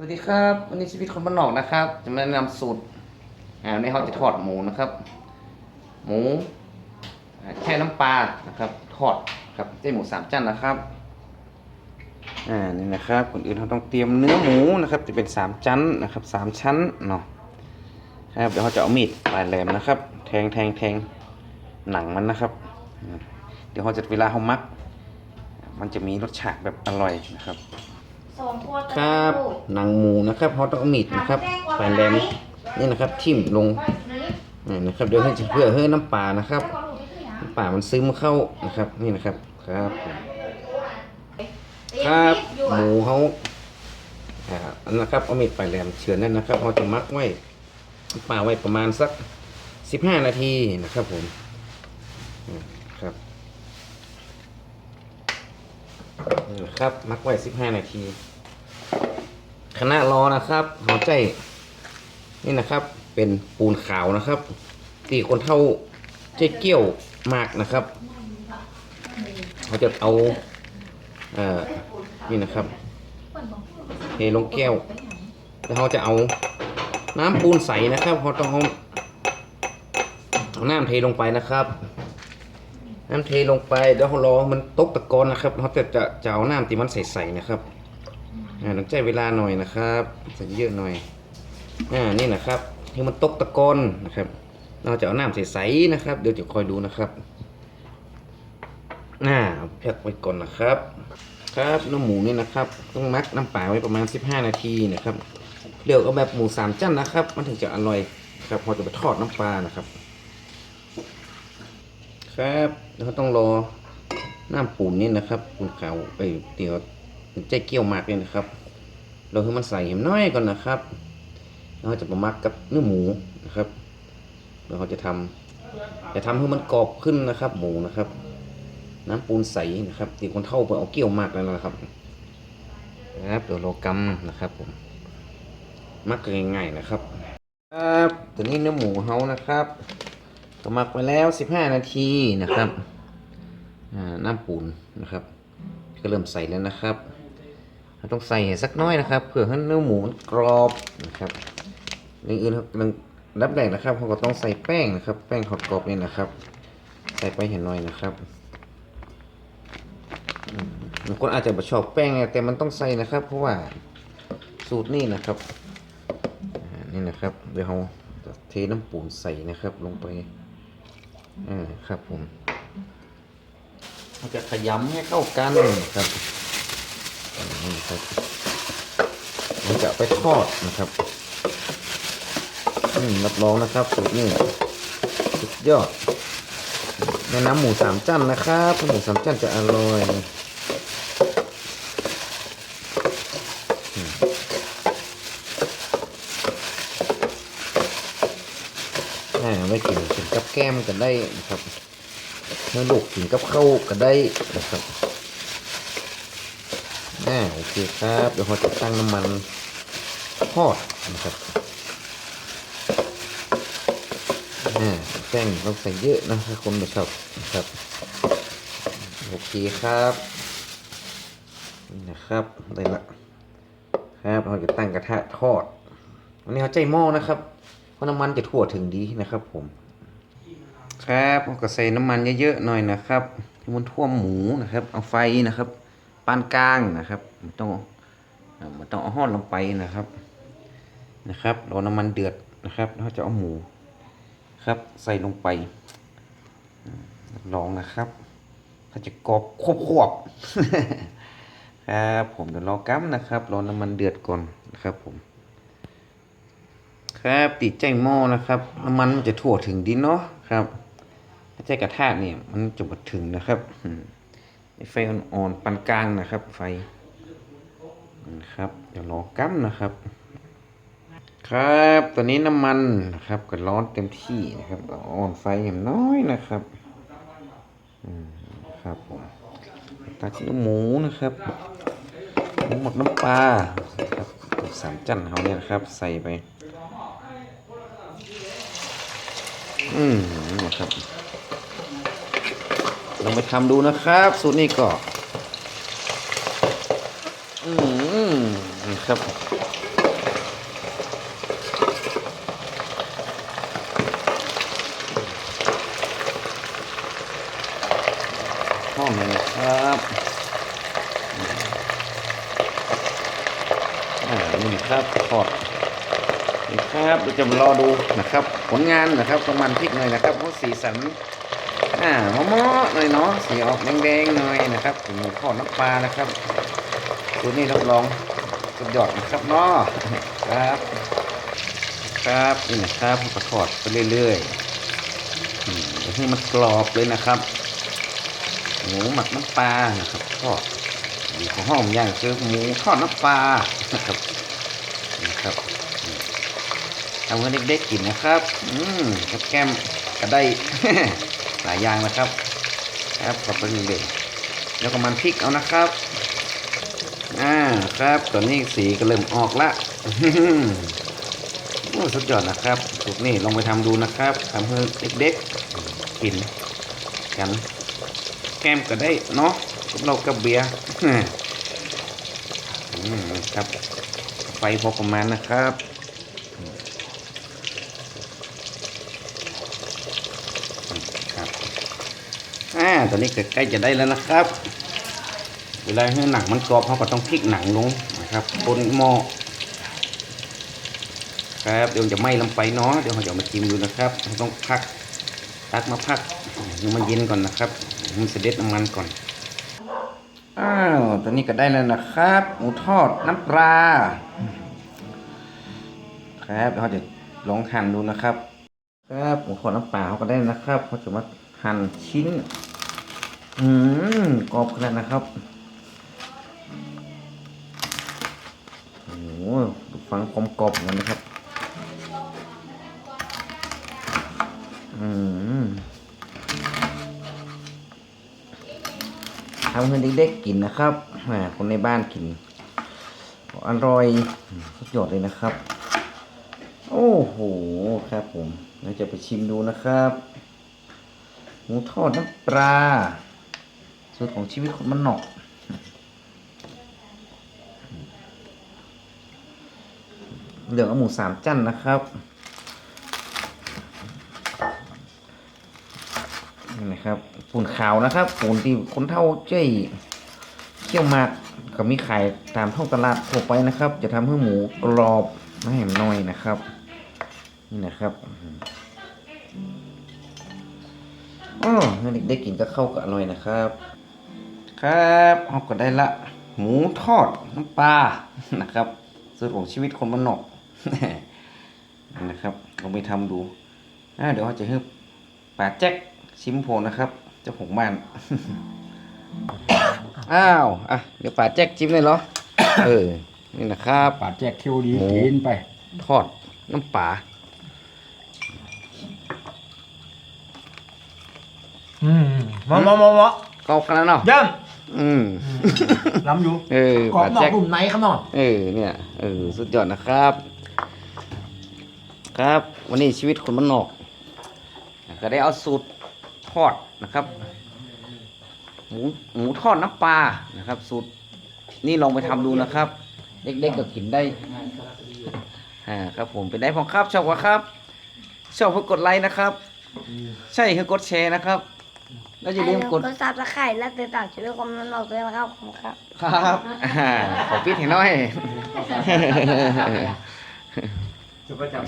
สวัสดีครับวันนี้ชีวิตคนบ้านนอกนะครับ จะมาแนะนำสูตรอ่าในเขาจะทอดหมูนะครับ หมูแช่น้ำปลานะครับทอดครับเจ้หมูสามชั้นนะครับอ่านี่นะครับก่อนอื่นเราต้องเตรียมเนื้อหมูนะครับ จะเป็นสามชั้นนะครับสามชั้นเนาะครับเดี๋ยวเขาจะเอามีดปลายแหลมนะครับ แทงแทงแทงหนังมันนะครับ เดี๋ยวเขาจะเวลาเขามัก มันจะมีรสชาติแบบอร่อยนะครับ สองขวดครับหนังหมูนะครับเขาต้องเอามีดนะครับแผ่นแหลมนี่นะครับ ทิ่มลงนี่นะครับเดี๋ยวให้เพื่อให้น้ำปลานะครับน้ำปลามันซึมเข้านะครับ นี่นะครับครับผมครับหมูเขาอ่าอันนะครับเอามีดปลายแหลมเฉือนนั่นนะครับเขาจะมักไว้น้ำปลาไว้ประมาณสักสิบห้านาทีนะครับผมอืมครับนี่นะครับมักไว้สิบห้านาที คณะรอนะครับหัวใจนี่นะครับ เป็นปูนขาวนะครับตีคนเท่าเจ๊เกี้ยวมากนะครับเขาจะเอาเอ่อนี่นะครับเทลงแก้ว แล้วเขาจะเอาน้ำปูนใสนะครับเขาต้องเอาเอาน้ำเทลงไปนะครับ น้ำเทลงไปแล้วเขารอมันตกตะกอนนะครับเขาจะจะจะเอาน้ำที่มันใสๆนะครับ อ่าต้องใจเวลาหน่อยนะครับใส่เยอะหน่อยอ่านี่นะครับที่มันตกตะกอนนะครับ เราจะเอาน้ำใสๆนะครับ เดี๋ยวจะคอยดูนะครับอ่าเอาแพ็กไว้ก่อนนะครับ ครับเนื้อหมูนี่นะครับ ต้องมักน้ำปลาไว้ประมาณ 15 นาทีนะครับเลือกเอาแบบหมูสามชั้นนะครับ มันถึงจะอร่อยครับพอจะไปทอดน้ำปลานะครับ ครับแล้วก็ต้องรอน้ำปูนนี่นะครับปูนขาวไปเดี๋ยว ใจเกี่ยวหมากเลยนะครับ เราให้มันใส่เห็มน้อยก่อนนะครับแล้วเราจะมามักกับเนื้อหมูนะครับ เราจะทำจะทำให้มันกรอบขึ้นนะครับ หมูนะครับ น้ำปูนใสนะครับตีคนเท่าไปเอาเกี่ยวหมากแล้วนะครับครับเดี๋ยวเรากำนะครับผมมักง่ายๆนะครับครับตัวนี้เนื้อหมูเฮานะครับก็หมักไปแล้ว15นาทีนะครับอ่าน้ำปูนนะครับ ก็เริ่มใส่แล้วนะครับ ต้องใส่สักน้อยนะครับเพื่อให้เนื้อหมูกรอบนะครับอย่างอื่นครับเรื่องรับแรกนะครับเราก็ต้องใส่แป้งนะครับ แป้งทอดกรอบนี่นะครับ ใส่ไปเห็นหน่อยนะครับบางคนอาจจะไม่ชอบแป้งแต่มันต้องใส่นะครับ เพราะว่าสูตรนี่นะครับนี่นะครับเดี๋ยวเราจะเทน้ำปูนใส่นะครับ ลงไปอ่าครับผมเราจะขยำให้เข้ากันนะครับ นี่ครับมันจะไปทอดนะครับอืมรับรองนะครับสูตรนี้สุดยอดในน้ำหมูสามจันนะครับหมูสามจันจะอร่อยอืมอ่าไว้กินกินกับแก้มกันได้นะครับเมื่อลูกกินกับข้าวกันได้นะครับ อ่าโอเคครับเดี๋ยวเราจะตั้งน้ำมันทอดนะครับอ่าแป้งต้องใส่เยอะนะถ้าคนไม่ชอบนะครับโอเคครับนะครับได้ละครับเราจะตั้งกระทะทอดวันนี้เขาใจหม้อนะครับเพราะน้ำมันจะทั่วถึงดีนะครับ ผม ครับเราก็ใส่น้ำมันเยอะๆหน่อยนะครับให้มันท่วมหมูนะครับ เอาไฟนะครับ ปานกลางนะครับมันต้องมันต้องเอาห้อนลงไปนะครับนะครับรอน้ำมันเดือดนะครับแล้วจะเอาหมูครับใส่ลงไปลองนะครับเขาจะกรอบควบควบๆครับผมเดี๋ยวรอกั๊มนะครับรอน้ำมันเดือดก่อนนะครับผม ครับติดใจหม้อนะครับน้ำมันมันจะทั่วถึงดีเนาะครับถ้าใจกระทะเนี่ยมันจะบดถึงนะครับอื ไฟอ่อนๆปานกลางนะครับ ไฟนะครับเดี๋ยวรอกั๊มนะครับ ครับตอนนี้น้ำมันนะครับก็ร้อนเต็มที่นะครับอ่อนไฟอย่างน้อยนะครับอืมครับผมตัดชิ้นหมูนะครับหมูหมดน้ำปลาครับสามจันเขาเนี่ยนะครับ ใส่ไปอืมนะครับ ลองไปทำดูนะครับ สูตรนี้ก็อืมคนะครับหอมเลยครับอ่านี่ครับทอดนี่ครับเราจะมารอดูนะครับ ผลงานนะครับประมาณพริกหน่อยนะครับเพราะสีสัน อ่าหม้อๆหน่อยเนาะสีออกแดงๆหน่อยนะครับหมูทอดน้ำปลานะครับตัวนี้รับรองสุดยอดนะครับเนาะครับ ครับนี่นะครับก็ทอดไปเรื่อยๆอืมเดี๋ยวให้มันกรอบเลยนะครับหมูหมักน้ำปลานะครับทอดมีของห้องย่างคือหมูทอดน้ำปลานะครับนะครับอืมทำให้เด็กๆกินนะครับ อืมกับแก้มก็ได้ หลายอย่างนะครับครับขอบคุณเด็กแล้วก็มันพริกเอานะครับอ่าครับตอนนี้สีก็เริ่มออกละโอ้สุดยอดนะครับสูตรนี้ลองไปทำดูนะครับทำให้เด็กๆกินกันแก้มก็ได้เนาะเรากับเบียร์อืมครับไฟพอประมาณนะครับ ตอนนี้ก็ใกล้จะได้แล้วนะครับ เวลาให้หนังมันกรอบเขาก็ต้องพลิกหนังลงนะครับบนหม้อครับเดี๋ยวจะไหม้ลงไปเนาะเดี๋ยวเราจะมาจิ้มดูนะครับเราต้องพักตักมาพักให้มันเย็นก่อนนะครับมันเสด็จน้ำมันก่อนอ้าวตอนนี้ก็ได้แล้วนะครับหมูทอดน้ำปลาครับเดี๋ยวเราจะลองหั่นดูนะครับ ครับหมูทอดน้ำปลาเขาก็ได้นะครับเขาจะมาหั่นชิ้น อืมกรอบขนาดนะครับโอ้โหดูฟังความกรอบเหมือนกันนะครับอืมทำให้เด็กๆกินนะครับแหมคนในบ้านกิน อร่อยสุดยอดเลยนะครับ โอ้โห ครับผมเราจะไปชิมดูนะครับ หมูทอดน้ำปลา สูตรของชีวิตคนมันหนอกเหลืองเอาหมูสามจันนะครับนี่นะครับปูนขาวนะครับปูนที่คนเท่าเจ้ยเคี่ยวมากก็มีขายตามท้องตลาดทั่วไปนะครับ จะทำให้หมูกรอบไม่แหมน้อยนะครับ นี่นะครับอ๋อเด็กๆกินก็เข้ากับอร่อยนะครับ ครับเอาก็ได้ละ หมูทอดน้ำปลานะครับสูตรของชีวิตคนบ้านนอกนั่นนะครับลองไปทำดูอ่าเดี๋ยวเราจะให้ป่าแจ็คชิมโพนะครับ เจ้าของบ้านอ้าวอะเดี๋ยวป่าแจ็คชิมเลยเหรอเออนี่นะครับปาดแจกคิวดีหมูกินไปทอดน้ำปลาอืมมามามามาก็ขนาดเนาะเยี่ยม อืม ล้ำอยู่เออกรอบป่านอกแจ็คกลุ่มไหนครับน้องเออเนี่ยเออสุดยอดนะครับ ครับ วันนี้ชีวิตคนบ้านนอก ก็ได้เอาสูตรทอดนะครับ หมูหมูทอดน้ำปลานะครับ สูตรนี่ลองไปทำดูนะครับ เด็กๆก็กินได้อ่าครับผมเป็นได้พองครับชอบวะครับ ชอบเพื่อกดไลค์นะครับ ใช่คือกดแชร์นะครับ แล้วอย่าลืมกดกดซับสไครต์และติดตามช่วยคอมเมนต์เราด้วยนะครับขอบคุณครับ ครับอ่าขอปิดให้หน่อยจะประจำ